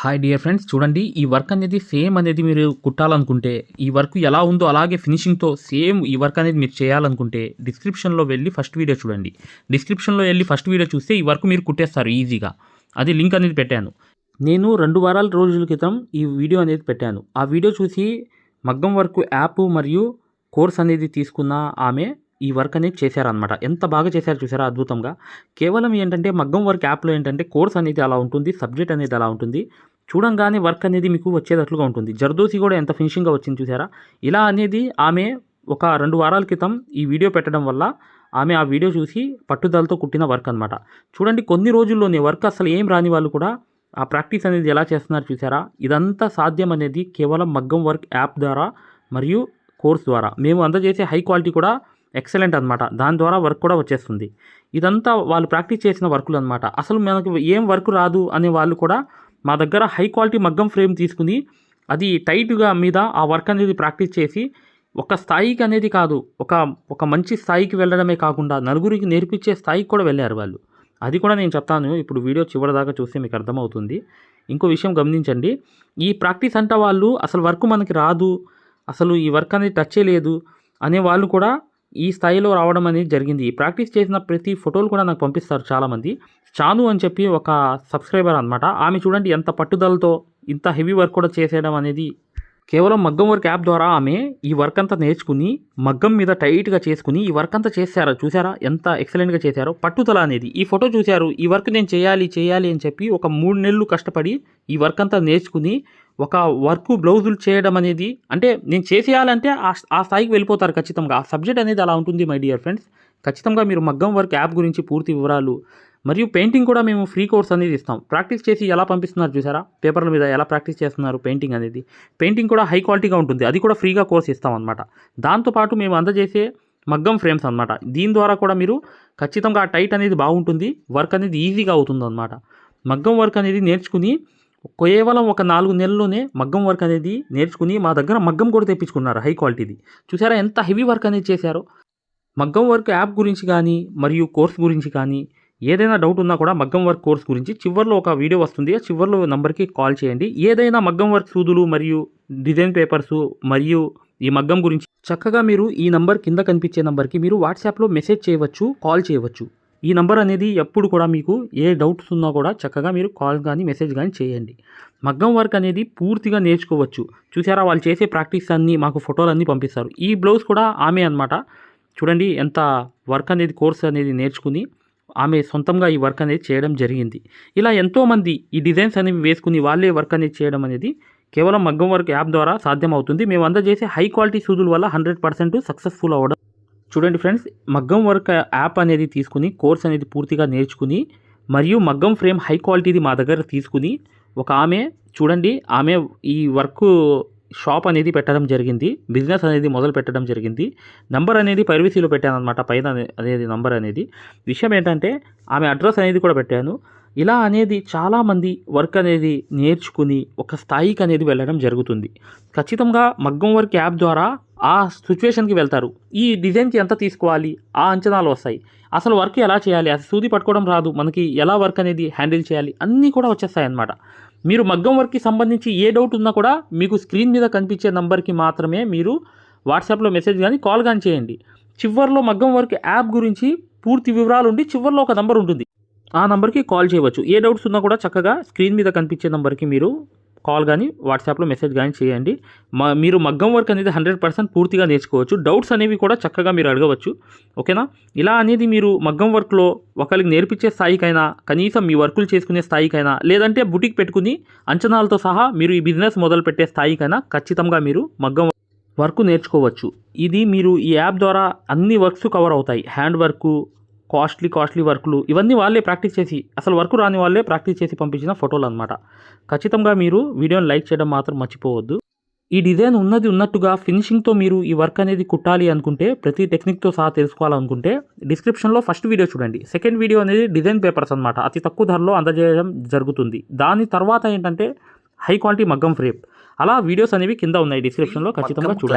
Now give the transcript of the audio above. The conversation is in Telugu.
హాయ్ డియర్ ఫ్రెండ్స్ చూడండి ఈ వర్క్ అనేది సేమ్ అనేది మీరు కుట్టాలనుకుంటే ఈ వర్క్ ఎలా ఉందో అలాగే ఫినిషింగ్తో సేమ్ ఈ వర్క్ అనేది మీరు చేయాలనుకుంటే డిస్క్రిప్షన్లో వెళ్ళి ఫస్ట్ వీడియో చూడండి. డిస్క్రిప్షన్లో వెళ్ళి ఫస్ట్ వీడియో చూస్తే ఈ వర్క్ మీరు కుట్టేస్తారు ఈజీగా. అది లింక్ అనేది పెట్టాను. నేను రెండు వారాల రోజుల క్రితం ఈ వీడియో అనేది పెట్టాను. ఆ వీడియో చూసి మగ్గం వర్క్ యాప్ మరియు కోర్స్ అనేది తీసుకున్న ఆమె ఈ వర్క్ అనేది చేశారనమాట ఎంత బాగా చేశారు చూసారా అద్భుతంగా? కేవలం ఏంటంటే మగ్గం వర్క్ యాప్లో ఏంటంటే కోర్స్ అనేది అలా ఉంటుంది సబ్జెక్ట్ అనేది అలా ఉంటుంది. చూడంగానే వర్క్ అనేది మీకు వచ్చేటట్లుగా ఉంటుంది. జర్దోసి కూడా ఎంత ఫినిషింగ్గా వచ్చింది చూసారా? ఇలా అనేది ఆమె ఒక రెండు వారాల క్రితం ఈ వీడియో పెట్టడం వల్ల ఆమె ఆ వీడియో చూసి పట్టుదలతో కుట్టిన వర్క్ అనమాట చూడండి కొన్ని రోజుల్లోనే వర్క్ అసలు ఏం రాని వాళ్ళు కూడా ఆ ప్రాక్టీస్ అనేది ఎలా చేస్తున్నారు చూసారా? ఇదంతా సాధ్యం అనేది కేవలం మగ్గం వర్క్ యాప్ ద్వారా మరియు కోర్స్ ద్వారా. మేము అందజేసే హై క్వాలిటీ కూడా ఎక్సలెంట్ అనమాట దాని ద్వారా వర్క్ కూడా వచ్చేస్తుంది. ఇదంతా వాళ్ళు ప్రాక్టీస్ చేసిన వర్కులు అనమాట అసలు మనకు ఏం వర్క్ రాదు అనే వాళ్ళు కూడా మా దగ్గర హై క్వాలిటీ మగ్గం ఫ్రేమ్ తీసుకుని అది టైట్గా మీద ఆ వర్క్ అనేది ప్రాక్టీస్ చేసి ఒక స్థాయికి అనేది కాదు ఒక ఒక మంచి స్థాయికి వెళ్ళడమే కాకుండా నలుగురికి నేర్పించే స్థాయికి కూడా వెళ్ళారు వాళ్ళు. అది కూడా నేను చెప్తాను. ఇప్పుడు వీడియో చివరి దాకా చూస్తే మీకు అర్థమవుతుంది. ఇంకో విషయం గమనించండి. ఈ ప్రాక్టీస్ అంట వాళ్ళు అసలు వర్క్ మనకి రాదు అసలు ఈ వర్క్ అనేది టచ్ చేయలేదు అనే వాళ్ళు కూడా ఈ స్థాయిలో రావడం అనేది జరిగింది. ప్రాక్టీస్ చేసిన ప్రతి ఫోటోలు కూడా నాకు పంపిస్తారు చాలామంది. చాను అని చెప్పి ఒక సబ్స్క్రైబర్ అనమాట ఆమె చూడండి ఎంత పట్టుదలతో ఇంత హెవీ వర్క్ కూడా చేసేయడం అనేది కేవలం మగ్గం వర్క్ యాప్ ద్వారా ఆమె ఈ వర్క్ అంతా నేర్చుకుని మగ్గం మీద టైట్గా చేసుకుని ఈ వర్క్ అంతా చేశారా? చూసారా ఎంత ఎక్సలెంట్గా చేశారో? పట్టుదల అనేది. ఈ ఫోటో చూశారు ఈ వర్క్ నేను చేయాలి చేయాలి అని చెప్పి ఒక మూడు నెలలు కష్టపడి ఈ వర్క్ అంతా నేర్చుకుని ఒక వర్క్ బ్లౌజులు చేయడం అనేది అంటే నేను చేసేయాలంటే ఆ స్థాయికి వెళ్ళిపోతారు ఖచ్చితంగా. ఆ సబ్జెక్ట్ అనేది అలా ఉంటుంది మై డియర్ ఫ్రెండ్స్. ఖచ్చితంగా మీరు మగ్గం వర్క్ యాప్ గురించి పూర్తి వివరాలు మరియు పెయింటింగ్ కూడా మేము ఫ్రీ కోర్స్ అనేది ఇస్తాం. ప్రాక్టీస్ చేసి ఎలా పంపిస్తున్నారు చూసారా? పేపర్ల మీద ఎలా ప్రాక్టీస్ చేస్తున్నారు పెయింటింగ్ అనేది. పెయింటింగ్ కూడా హై క్వాలిటీగా ఉంటుంది. అది కూడా ఫ్రీగా కోర్స్ ఇస్తాం అనమాట దాంతోపాటు మేము అందజేసే మగ్గం ఫ్రేమ్స్ అనమాట దీని ద్వారా కూడా మీరు ఖచ్చితంగా ఆ టైట్ అనేది బాగుంటుంది. వర్క్ అనేది ఈజీగా అవుతుంది అనమాట మగ్గం వర్క్ అనేది నేర్చుకుని కేవలం ఒక నాలుగు నెలల్లోనే మగ్గం వర్క్ అనేది నేర్చుకుని మా దగ్గర మగ్గం కూడా తెప్పించుకున్నారు హై క్వాలిటీది. చూసారా ఎంత హెవీ వర్క్ అనేది చేశారో? మగ్గం వర్క్ యాప్ గురించి కానీ మరియు కోర్స్ గురించి కానీ ఏదైనా డౌట్ ఉన్నా కూడా మగ్గం వర్క్ కోర్స్ గురించి చివరిలో ఒక వీడియో వస్తుంది. ఆ చివరిలో నంబర్కి కాల్ చేయండి. ఏదైనా మగ్గం వర్క్ సూదులు మరియు డిజైన్ పేపర్స్ మరియు ఈ మగ్గం గురించి చక్కగా మీరు ఈ నంబర్ కింద కనిపించే నంబర్కి మీరు వాట్సాప్లో మెసేజ్ చేయవచ్చు కాల్ చేయవచ్చు. ఈ నంబర్ అనేది ఎప్పుడు కూడా మీకు ఏ డౌట్స్ ఉన్నా కూడా చక్కగా మీరు కాల్ కానీ మెసేజ్ కానీ చేయండి. మగ్గం వర్క్ అనేది పూర్తిగా నేర్చుకోవచ్చు. చూసారా? వాళ్ళు చేసే ప్రాక్టీస్ అన్నీ మాకు ఫోటోలు అన్నీ పంపిస్తారు. ఈ బ్లౌజ్ కూడా ఆమె అనమాట చూడండి ఎంత వర్క్ అనేది కోర్స్ అనేది నేర్చుకుని ఆమె సొంతంగా ఈ వర్క్ అనేది చేయడం జరిగింది. ఇలా ఎంతోమంది ఈ డిజైన్స్ అనేవి వేసుకుని వాళ్ళే వర్క్ అనేది చేయడం అనేది కేవలం మగ్గం వర్క్ యాప్ ద్వారా సాధ్యమవుతుంది. మేము అందజేసే హై క్వాలిటీ సూదుల వల్ల హండ్రెడ్ పర్సెంట్ సక్సెస్ఫుల్ అవ్వడం చూడండి ఫ్రెండ్స్ మగ్గం వర్క్ యాప్ అనేది తీసుకుని కోర్స్ అనేది పూర్తిగా నేర్చుకుని మరియు మగ్గం ఫ్రేమ్ హై క్వాలిటీది మా దగ్గర తీసుకుని ఒక ఆమె చూడండి ఆమె ఈ వర్క్ షాప్ అనేది పెట్టడం జరిగింది బిజినెస్ అనేది మొదలు పెట్టడం జరిగింది. నంబర్ అనేది పైరవీసీలో పెట్టాను అనమాట పైన అనేది నంబర్ అనేది. విషయం ఏంటంటే ఆమె అడ్రస్ అనేది కూడా పెట్టాను. ఇలా అనేది చాలామంది వర్క్ అనేది నేర్చుకుని ఒక స్థాయికి అనేది వెళ్ళడం జరుగుతుంది. ఖచ్చితంగా మగ్గం వర్క్ యాప్ ద్వారా ఆ సిచ్యువేషన్కి వెళ్తారు. ఈ డిజైన్కి ఎంత తీసుకోవాలి? ఆ అంచనాలు వస్తాయి. అసలు వర్క్ ఎలా చేయాలి? అసలు సూది పట్టుకోవడం రాదు. మనకి ఎలా వర్క్ అనేది హ్యాండిల్ చేయాలి? అన్నీ కూడా వచ్చేస్తాయి అన్నమాట. మీరు మగ్గం వర్క్కి సంబంధించి ఏ డౌట్ ఉన్నా కూడా మీకు స్క్రీన్ మీద కనిపించే నంబర్కి మాత్రమే మీరు వాట్సాప్లో మెసేజ్ కానీ కాల్ కానీ చేయండి. చివరిలో మగ్గం వర్క్ యాప్ గురించి పూర్తి వివరాలు ఉండి చివరిలో ఒక నంబర్ ఉంటుంది. ఆ నంబర్కి కాల్ చేయవచ్చు. ఏ డౌట్స్ ఉన్నా కూడా చక్కగా స్క్రీన్ మీద కనిపించే నెంబర్కి మీరు కాల్ కానీ వాట్సాప్లో మెసేజ్ కానీ చేయండి. మా మీరు మగ్గం వర్క్ అనేది హండ్రెడ్ పర్సెంట్ పూర్తిగా నేర్చుకోవచ్చు. డౌట్స్ అనేవి కూడా చక్కగా మీరు అడగవచ్చు. ఓకేనా? ఇలా అనేది మీరు మగ్గం వర్క్లో ఒకరికి నేర్పించే స్థాయికైనా కనీసం మీ వర్కులు చేసుకునే స్థాయికైనా లేదంటే బుటిక్ పెట్టుకుని అంచనాలతో సహా మీరు ఈ బిజినెస్ మొదలు పెట్టే స్థాయికైనా ఖచ్చితంగా మీరు మగ్గం వర్క్ నేర్చుకోవచ్చు. ఇది మీరు ఈ యాప్ ద్వారా అన్ని వర్క్స్ కవర్ అవుతాయి. హ్యాండ్ వర్క్ కాస్ట్లీ కాస్ట్లీ వర్క్లు ఇవన్నీ వాళ్ళే ప్రాక్టీస్ చేసి అసలు వర్క్ రాని వాళ్ళే ప్రాక్టీస్ చేసి పంపించిన ఫోటోలు అనమాట ఖచ్చితంగా మీరు వీడియోని లైక్ చేయడం మాత్రం మర్చిపోవద్దు. ఈ డిజైన్ ఉన్నది ఉన్నట్టుగా ఫినిషింగ్తో మీరు ఈ వర్క్ అనేది కుట్టాలి అనుకుంటే ప్రతి టెక్నిక్తో సహా తెలుసుకోవాలనుకుంటే డిస్క్రిప్షన్లో ఫస్ట్ వీడియో చూడండి. సెకండ్ వీడియో అనేది డిజైన్ పేపర్స్ అనమాట అతి తక్కువ ధరలో అందజేయడం జరుగుతుంది. దాని తర్వాత ఏంటంటే హై క్వాలిటీ మగ్గం ఫ్రేమ్. అలా వీడియోస్ అనేవి కింద ఉన్నాయి డిస్క్రిప్షన్లో ఖచ్చితంగా చూడండి.